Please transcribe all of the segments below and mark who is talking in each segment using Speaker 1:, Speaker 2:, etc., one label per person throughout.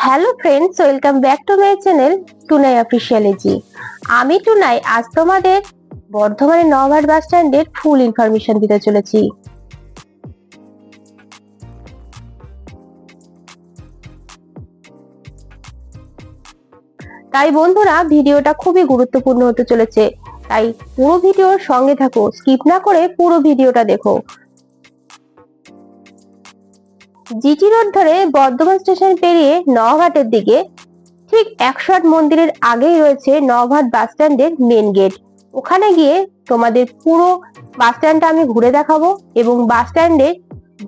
Speaker 1: Hello friends, welcome back to my channel Tunai অফিসিয়ালজি। আমি টুনাই, আজ তোমাদের বর্ধমানের নভাট বাস স্ট্যান্ডের ফুল ইনফরমেশন দিতে চলেছি। তাই বন্ধুরা, ভিডিওটা খুবই গুরুত্বপূর্ণ হতে চলেছে। তাই পুরো ভিডিওর সঙ্গে থাকো, স্কিপ না করে পুরো ভিডিওটা দেখো। জিটি রোড ধরে বর্ধমান স্টেশন পেরিয়ে নওঘাটের দিকে ঠিক একশো আট মন্দিরের আগেই রয়েছে নওঘাট বাস স্ট্যান্ডের মেন গেট ওখানে গিয়ে তোমাদের পুরো বাস স্ট্যান্ডটা আমি ঘুরে দেখাবো এবং বাস স্ট্যান্ডের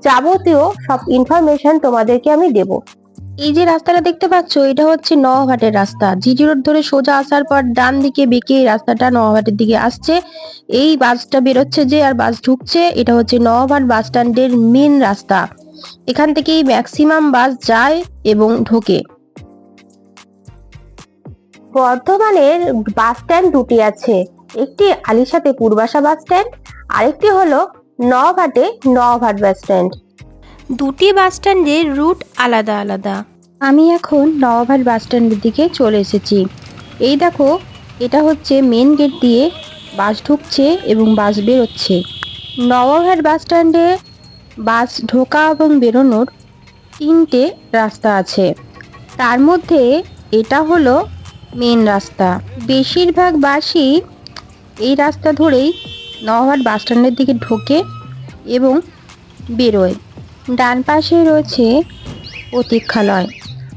Speaker 1: যাবতীয় সব ইনফরমেশন তোমাদেরকে আমি দেব। এই যে রাস্তাটা দেখতে পাচ্ছ, এটা হচ্ছে নওঘাটের রাস্তা। জিটি রোড ধরে সোজা আসার পর ডান দিকে বেঁকে এই রাস্তাটা নওঘাটের দিকে আসছে। এই বাসটা বেরোচ্ছে যে আর বাস ঢুকছে, এটা হচ্ছে নওঘাট বাস স্ট্যান্ডের মেন রাস্তা। এখান থেকেই ম্যাক্সিমাম বাস যায় এবং ঢোকে। বর্ধমানের বাস স্ট্যান্ড দুটি আছে। একটি আলিশাতে পূর্বাশা বাস স্ট্যান্ড আরেকটি হলো নওঘাটে নওঘাট বাস স্ট্যান্ড
Speaker 2: দুটি বাস স্ট্যান্ডের রুট আলাদা আলাদা।
Speaker 1: আমি এখন নওঘাট বাস স্ট্যান্ডের দিকে চলে এসেছি। এই দেখো এটা হচ্ছে মেন গেট দিয়ে বাস ঢুকছে এবং বাস বেরোচ্ছে। নওঘাট বাস স্ট্যান্ডে বাস ঢোকা এবং বেরোনোর তিনটে রাস্তা আছে। তার মধ্যে এটা হলো মেন রাস্তা। বেশিরভাগ বাসই এই রাস্তা ধরেই নওঘাট বাস স্ট্যান্ডের দিকে ঢোকে এবং বেরোয়। ডান পাশে রয়েছে প্রতীক্ষালয়।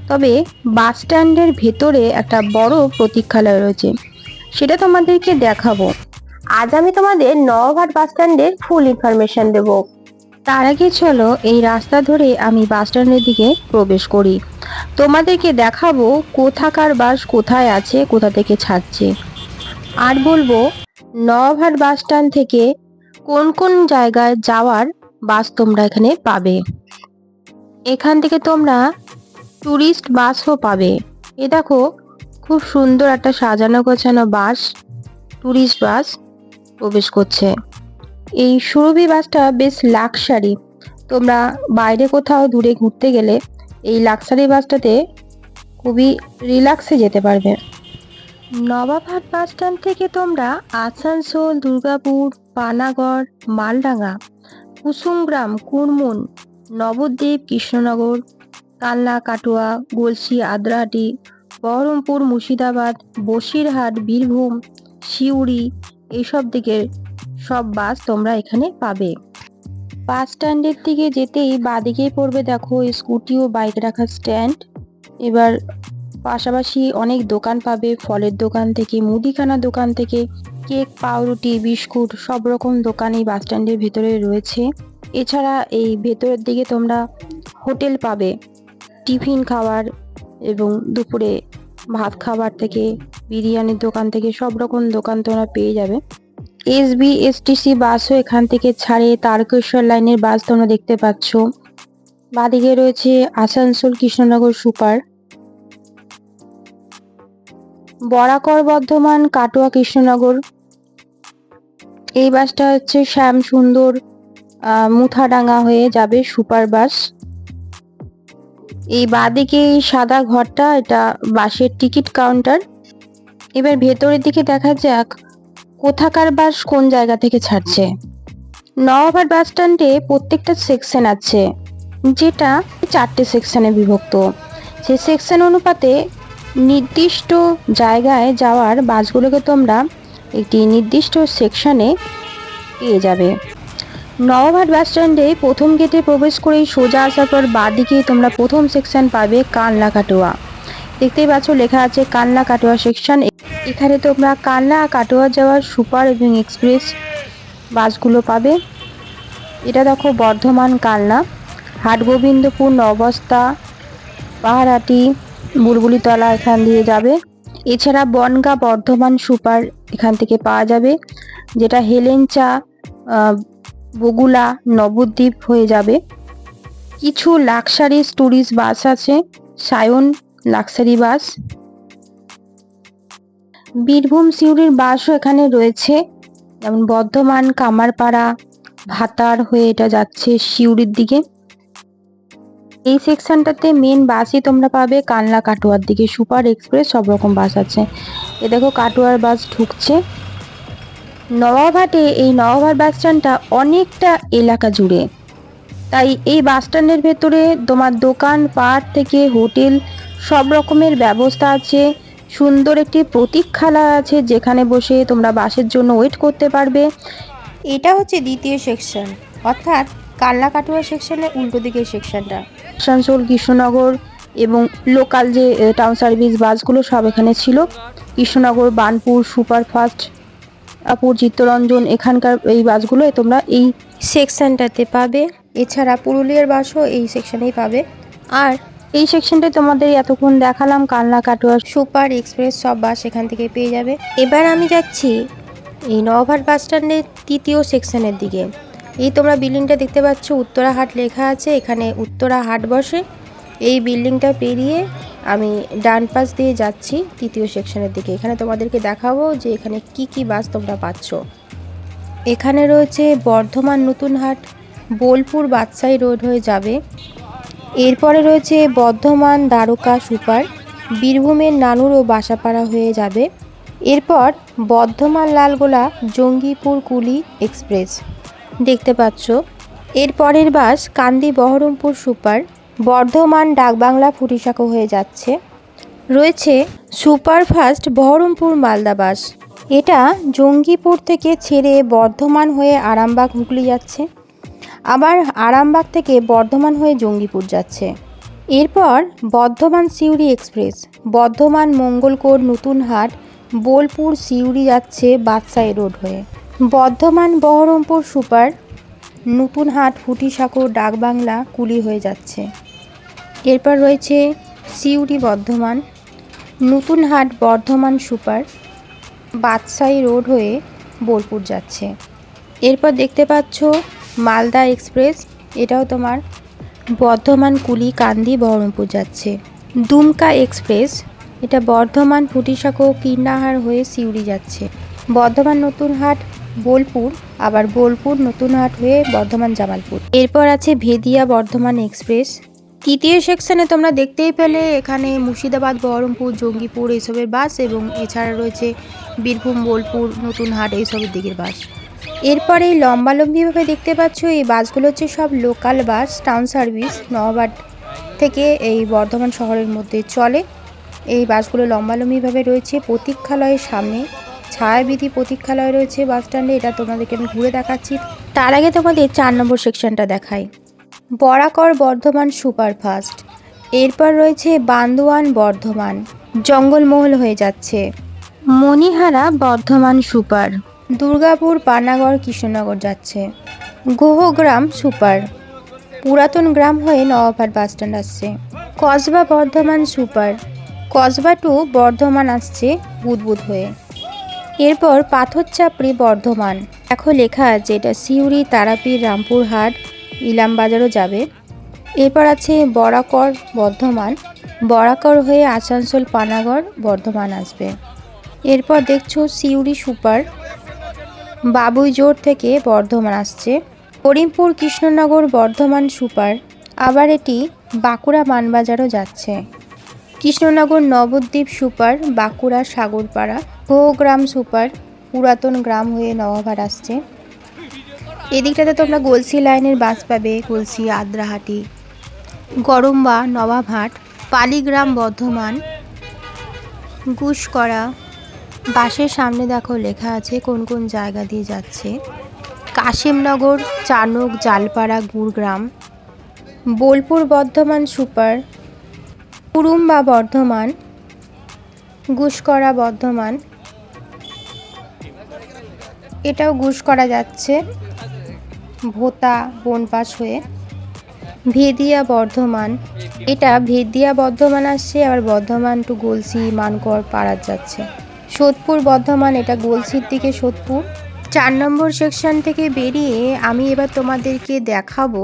Speaker 1: তবে বাস স্ট্যান্ডের ভেতরে একটা বড় প্রতীক্ষালয় রয়েছে। সেটা তোমাদেরকে দেখাবো। আজ আমি তোমাদের নওঘাট বাস স্ট্যান্ডের ফুল ইনফরমেশন দেব। তার আগে চলো এই রাস্তা ধরে আমি বাস স্ট্যান্ডের দিকে প্রবেশ করি। তোমাদেরকে দেখাবো কোথাকার বাস কোথায় আছে, কোথা থেকে ছাড়ছে। আর বলব নওঘাট বাস স্ট্যান্ড থেকে কোন কোন জায়গায় যাওয়ার বাস তোমরা এখানে পাবে। এখান থেকে তোমরা ট্যুরিস্ট বাসও পাবে। এ দেখো, খুব সুন্দর একটা সাজানো গোছানো বাস ট্যুরিস্ট বাস প্রবেশ করছে। এই সুরভি বাসটা বেশ লাক্সারি। তোমরা বাইরে কোথাও দূরে ঘুরতে গেলে এই লাক্সারি বাসটাতে খুবই রিল্যাক্সে যেতে পারবে। নবাবহাট বাস স্ট্যান্ড থেকে তোমরা আসানসোল, দুর্গাপুর, পানাগড়, মালডাঙ্গা, কুসুমগ্রাম, কুরমুন, নবদ্বীপ, কৃষ্ণনগর, কালনা, কাটোয়া, গলসি, আদ্রাহাটি, বহরমপুর, মুর্শিদাবাদ, বসিরহাট, বীরভূম, সিউড়ি, এইসব দিকের সব বাস তোমরা এখানে পাবে। বাস স্ট্যান্ডের দিকে যেতেই বাদিকেই পড়বে দেখো স্কুটি ও বাইক রাখার স্ট্যান্ড। এবার পাশাপাশি অনেক দোকান পাবে, ফলের দোকান থেকে, মুদিখানা দোকান থেকে, কেক, পাউরুটি, বিস্কুট, সব রকম দোকান এই বাস স্ট্যান্ডের ভেতরে রয়েছে। এছাড়া এই ভেতরের দিকে তোমরা হোটেল পাবে, টিফিন খাবার এবং দুপুরে ভাত খাবার থেকে, বিরিয়ানির দোকান থেকে, সব রকম দোকান তোমরা পেয়ে যাবে। এসবি এসটিসি বাসও এখান থেকে ছাড়ে। তারকেশ্বর লাইনের বাস তোমরা দেখতে পাচ্ছ। বাদিকে রয়েছে আসানসোল কৃষ্ণনগর সুপার। বরাকর বর্ধমান কাটোয়া কৃষ্ণনগর। এই বাসটা হচ্ছে শ্যাম সুন্দর মুথাডাঙ্গা হয়ে যাবে সুপার বাস। এই বাদিকে এই সাদা ঘরটা, এটা বাসের টিকিট কাউন্টার। এবার ভেতরের দিকে দেখা যাক কোথাকার বাস কোন জায়গা থেকে ছাড়ছে? নওয়াবাদ বাস স্ট্যান্ডে প্রত্যেকটা সেকশন আছে, যেটা চারটে সেকশনে বিভক্ত। সেই সেকশন অনুপাতে নির্দিষ্ট জায়গায় যাওয়ার বাসগুলোকে তোমরা একটি নির্দিষ্ট সেকশনে পেয়ে যাবে। নওঘাট বাস স্ট্যান্ডে প্রথম গেটে প্রবেশ করেই সোজা আসার পর বাঁদিকেই তোমরা প্রথম সেকশন পাবে কানলা কাটোয়া। দেখতেই পাচ্ছ লেখা আছে কানলা কাটোয়া সেকশন এখানে তোমরা কানলা কাটোয়া যাওয়ার সুপার এবং এক্সপ্রেস বাসগুলো পাবে। এটা দেখো বর্ধমান কালনা। হাটগোবিন্দপুর, নবস্তা, পাহাড়াটি, বুলবুলিতলা এখান দিয়ে যাবে। এছাড়া বনগা বর্ধমান সুপার এখান থেকে পাওয়া যাবে, যেটা হেলেঞ্চা বগুলা, নবদ্বীপ হয়ে যাবে। কিছু লাক্সারি ট্যুরিস্ট বাস আছে, সায়ন লাক্সারি বাস বীরভূম সিউড়ির বাসও এখানে রয়েছে। যেমন বর্ধমান, কামারপাড়া, ভাতার হয়ে এটা যাচ্ছে সিউড়ির দিকে। এই সেকশনটাতে মেন বাসই তোমরা পাবে কানলা কাটোয়ার দিকে। সুপার এক্সপ্রেস, সব রকম বাস আছে। এ দেখো কাটোয়ার বাস ঢুকছে। নওয়াবহাটে এই নওয়াবহাট বাস স্ট্যান্ডটা অনেকটা এলাকা জুড়ে। তাই এই বাস স্ট্যান্ডের ভেতরে তোমার দোকান পাট থেকে হোটেল সব রকমের ব্যবস্থা আছে। সুন্দর একটি প্রতীক্ষালয় আছে যেখানে বসে তোমরা বাসের জন্য ওয়েট করতে পারবে।
Speaker 2: এটা হচ্ছে দ্বিতীয় সেকশন। অর্থাৎ কাল্লা কাটুয়া সেকশনের উল্টো দিকের সেকশনটা।
Speaker 1: আসানসোল কৃষ্ণনগর এবং লোকাল যে টাউন সার্ভিস বাসগুলো সব এখানে ছিল। কৃষ্ণনগর বানপুর সুপারফাস্ট আপুর চিত্তরঞ্জন এখানকার এই বাসগুলো তোমরা এই
Speaker 2: সেকশনটাতে পাবে। এছাড়া পুরুলিয়ার বাসও এই সেকশনেই পাবে। আর
Speaker 1: এই সেকশনটায় তোমাদের এতক্ষণ দেখালাম কানলা কাটোয়া
Speaker 2: সুপার এক্সপ্রেস সব বাস এখান থেকে পেয়ে যাবে। এবার আমি যাচ্ছি এই নওভাট বাস স্ট্যান্ডের তৃতীয় সেকশনের দিকে। এই তোমরা বিল্ডিংটা দেখতে পাচ্ছ উত্তরা হাট লেখা আছে, এখানে উত্তরা হাট বসে। এই বিল্ডিংটা পেরিয়ে আমি ডান পাশ দিয়ে যাচ্ছি তৃতীয় সেকশনের দিকে। এখানে তোমাদেরকে দেখাবো যে এখানে কি কি বাস তোমরা পাচ্ছ। এখানে রয়েছে বর্ধমান নতুন হাট, বোলপুর বাদশাই রোড হয়ে যাবে। এরপরে রয়েছে বর্ধমান দ্বারকা সুপার, বীরভূমের নানুর ও বাসাপাড়া হয়ে যাবে। এরপর বর্ধমান লালগোলা জঙ্গিপুর কুলি এক্সপ্রেস। দেখতে পাচ্ছ এরপরের বাস কান্দি বহরমপুর সুপার, বর্ধমান ডাকবাংলা ফুটিসাঁকো হয়ে যাচ্ছে। রয়েছে সুপারফাস্ট বহরমপুর মালদা বাস। এটা জঙ্গিপুর থেকে ছেড়ে বর্ধমান হয়ে আরামবাগ হুগলি যাচ্ছে। আবার আরামবাগ থেকে বর্ধমান হয়ে জঙ্গিপুর যাচ্ছে। এরপর বর্ধমান সিউড়ি এক্সপ্রেস, বর্ধমান মঙ্গলকোট নতুনহাট বোলপুর সিউড়ি যাচ্ছে বাদশাই রোড হয়ে। বর্ধমান বহরমপুর সুপার নতুনহাট ফুটিসাঁকো ডাকবাংলা কুলি হয়ে যাচ্ছে। এরপর রয়েছে সিউড়ি বর্ধমান নতুনহাট বর্ধমান সুপার বাদশাই রোড হয়ে বোলপুর যাচ্ছে। এরপর দেখতে পাচ্ছ মালদা এক্সপ্রেস, এটাও তোমার বর্ধমান, কুলি, কান্দি, বহরমপুর যাচ্ছে। দুমকা এক্সপ্রেস, এটা বর্ধমান ফুটিসাঁকো কিন্নাহার হয়ে সিউড়ি যাচ্ছে। বর্ধমান নতুনহাট বোলপুর, আবার বোলপুর নতুনহাট হয়ে বর্ধমান, জামালপুর। এরপর আছে ভেদিয়া বর্ধমান এক্সপ্রেস। তৃতীয় সেকশনে তোমরা দেখতেই পেলে এখানে মুর্শিদাবাদ, বহরমপুর, জঙ্গিপুর, এইসবের বাস এবং এছাড়া রয়েছে বীরভূম, বোলপুর নতুনহাট এইসবের দিকের বাস। এরপরে লম্বালম্বিভাবে দেখতে পাচ্ছ, এই বাসগুলো হচ্ছে সব local bus town service Nawabad থেকে এই বর্ধমান শহরের মধ্যে চলে। এই বাসগুলো লম্বালম্বিভাবে রয়েছে। প্রতীক্ষালয়ের সামনে ছায়াবিধি প্রতীক্ষালয় রয়েছে বাস স্ট্যান্ডে এটা তোমাদেরকে আমি ঘুরে দেখাচ্ছি। তার আগে তোমাদের চার নম্বর সেকশনটা দেখাই। বরাকর বর্ধমান সুপারফাস্ট। এরপর রয়েছে বান্দোয়ান বর্ধমান। জঙ্গলমহল হয়ে যাচ্ছে।
Speaker 1: মণিহারা বর্ধমান সুপার।
Speaker 2: দুর্গাপুর, পানাগড়, কৃষ্ণনগর যাচ্ছে। গোহগ্রাম সুপার। পুরাতন গ্রাম হয়ে নওয়াভাট বাস স্ট্যান্ড আসছে। কসবা বর্ধমান সুপার। কসবা টু বর্ধমান আসছে বুদবুদ হয়ে। এরপর পাথরচাপড়ি বর্ধমান। এখন লেখা আছে, এটা সিউড়ি তারাপীর রামপুরহাট, ইলামবাজারও যাবে। এরপর আছে বরাকর বর্ধমান। বরাকর হয়ে আসানসোল, পানাগড়, বর্ধমান আসবে। এরপর দেখছ সিউড়ি সুপার। বাবুই জোর থেকে বর্ধমান আসছে। করিমপুর কৃষ্ণনগর বর্ধমান সুপার। আবার এটি বাঁকুড়া মানবাজারও যাচ্ছে। কৃষ্ণনগর নবদ্বীপ সুপার, বাঁকুড়া সাগরপাড়া গ্রাম সুপার, পুরাতন গ্রাম হয়ে নওয়াভার আসছে। এদিকটাতে তোমরা গলসি লাইনের বাস পাবে, গলসি, আদ্রাহাটি, গরম্বা, নবাবহাট, পালিগ্রাম, বর্ধমান, গুসকরা বাসের সামনে দেখো লেখা আছে কোন কোন জায়গা দিয়ে যাচ্ছে। কাশিমনগর, চানক, জালপাড়া গুড়গ্রাম বোলপুর বর্ধমান সুপার। কুরুম্বা বর্ধমান। গুসকরা বর্ধমান। এটাও গুসকরা যাচ্ছে। ভোতা বনপাস হয়ে। ভেদিয়া বর্ধমান। এটা ভেদিয়া বর্ধমান আসছে, আবার বর্ধমান টু গলসি, মানকর পাড়ার যাচ্ছে। সোদপুর বর্ধমান, এটা গোলসির দিকে সোদপুর। চার নম্বর সেকশন থেকে বেরিয়ে আমি এবার তোমাদেরকে দেখাবো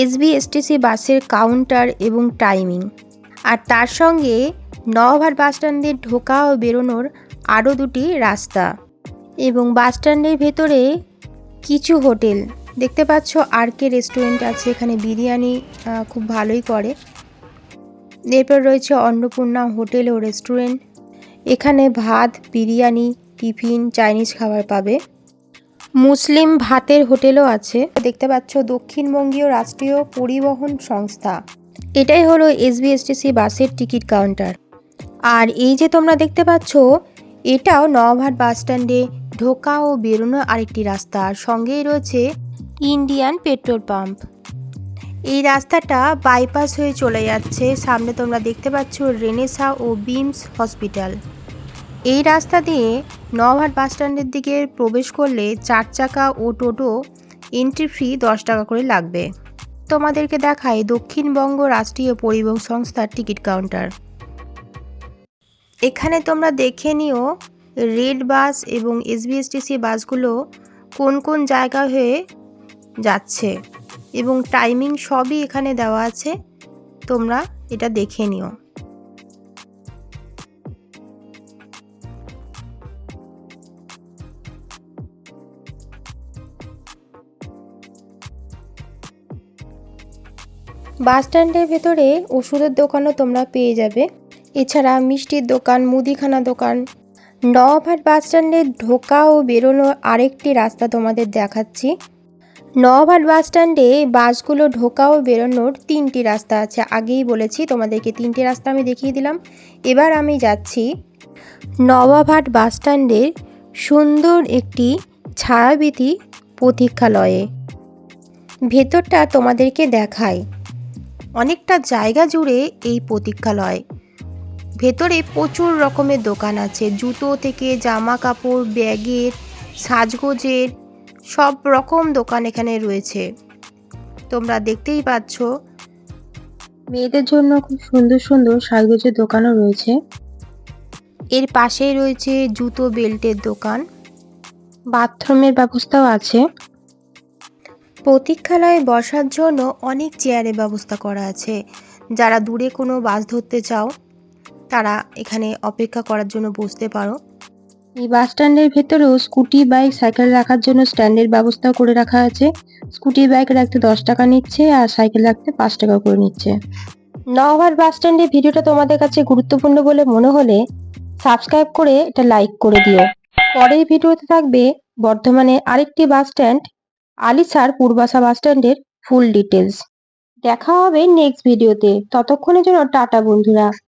Speaker 2: এসবি এসটিসি বাসের কাউন্টার এবং টাইমিং আর তার সঙ্গে নওভাট বাস স্ট্যান্ডে ঢোকা ও বেরোনোর আরও দুটি রাস্তা এবং বাস স্ট্যান্ডের ভেতরে কিছু হোটেল। দেখতে পাচ্ছ আর কে রেস্টুরেন্ট আছে, এখানে বিরিয়ানি খুব ভালোই করে। এরপর রয়েছে অন্নপূর্ণা হোটেল ও রেস্টুরেন্ট এখানে ভাত, বিরিয়ানি, টিফিন, চাইনিজ খাবার পাবে। মুসলিম ভাতের হোটেলও আছে। দেখতে পাচ্ছ দক্ষিণবঙ্গীয় রাষ্ট্রীয় পরিবহন সংস্থা। এটাই হলো এসবিএসটিসি বাসের টিকিট কাউন্টার। আর এই যে তোমরা দেখতে পাচ্ছ, এটাও নওভাট বাস স্ট্যান্ডে ঢোকা ও বেরোনো আরেকটি রাস্তা। আর সঙ্গেই রয়েছে ইন্ডিয়ান পেট্রোল পাম্প। এই রাস্তাটা বাইপাস হয়ে চলে যাচ্ছে। সামনে তোমরা দেখতে পাচ্ছ রেনেসা ও বিমস হসপিটাল। এই রাস্তা দিয়ে নওহাট বাস স্ট্যান্ডের দিকে প্রবেশ করলে চার চাকা ও টোটো এন্ট্রি ফি দশ টাকা করে লাগবে। তোমাদেরকে দেখায় দক্ষিণবঙ্গ রাষ্ট্রীয় পরিবহন সংস্থার টিকিট কাউন্টার। এখানে তোমরা দেখে নিও রেড বাস এবং এসবিএসটিসি বাসগুলো কোন কোন জায়গা হয়ে যাচ্ছে এবং টাইমিং সবই এখানে দেওয়া আছে। তোমরা এটা দেখে নিও। বাস স্ট্যান্ডের ভেতরে ওষুধের দোকানও তোমরা পেয়ে যাবে। এছাড়া মিষ্টির দোকান, মুদিখানা দোকান নওভাট বাস স্ট্যান্ডে ঢোকা ও বেরোনোর আরেকটি রাস্তা তোমাদের দেখাচ্ছি। নওভাট বাস স্ট্যান্ডে বাসগুলো ঢোকা ও বেরোনোর তিনটি রাস্তা আছে। আগেই বলেছি, তোমাদেরকে তিনটি রাস্তা আমি দেখিয়ে দিলাম। এবার আমি যাচ্ছি নবাভাট বাস স্ট্যান্ডের সুন্দর একটি ছায়াবীতি প্রতীক্ষালয়ে। ভেতরটা তোমাদেরকে দেখায় অনেকটা জায়গা জুড়ে এই প্রতীক্ষালয়। ভেতরে প্রচুর রকমের দোকান আছে। জুতো থেকে জামা কাপড় ব্যাগের সাজগোজের সব রকম দোকান এখানে রয়েছে। তোমরা দেখতেই পাচ্ছ।
Speaker 1: মেয়েদের জন্য খুব সুন্দর সুন্দর সাজগোজের দোকানও রয়েছে।
Speaker 2: এর পাশেই রয়েছে জুতো বেল্টের দোকান।
Speaker 1: বাথরুমের ব্যবস্থাও আছে।
Speaker 2: প্রতীক্ষালয়ে বসার জন্য অনেক চেয়ারের ব্যবস্থা করা আছে। যারা দূরে কোনো বাস ধরতে চাও, তারা এখানে অপেক্ষা করার জন্য বসতে পারো।
Speaker 1: এই বাস স্ট্যান্ডের ভেতরেও স্কুটি, বাইক, সাইকেল রাখার জন্য স্ট্যান্ডের ব্যবস্থা করে রাখা আছে। স্কুটি, বাইক রাখতে দশ টাকা নিচ্ছে আর সাইকেল রাখতে পাঁচ টাকা করে নিচ্ছে। নওভার বাস স্ট্যান্ডের ভিডিওটা তোমাদের কাছে গুরুত্বপূর্ণ বলে মনে হলে সাবস্ক্রাইব করে এটা লাইক করে দিও। পরের ভিডিওতে থাকবে বর্ধমানে আরেকটি বাস স্ট্যান্ড আলিসার পূর্বাসা বাস স্ট্যান্ডের ফুল ডিটেলস দেখা হবে নেক্সট ভিডিওতে ততক্ষণের জন্য টাটা বন্ধুরা।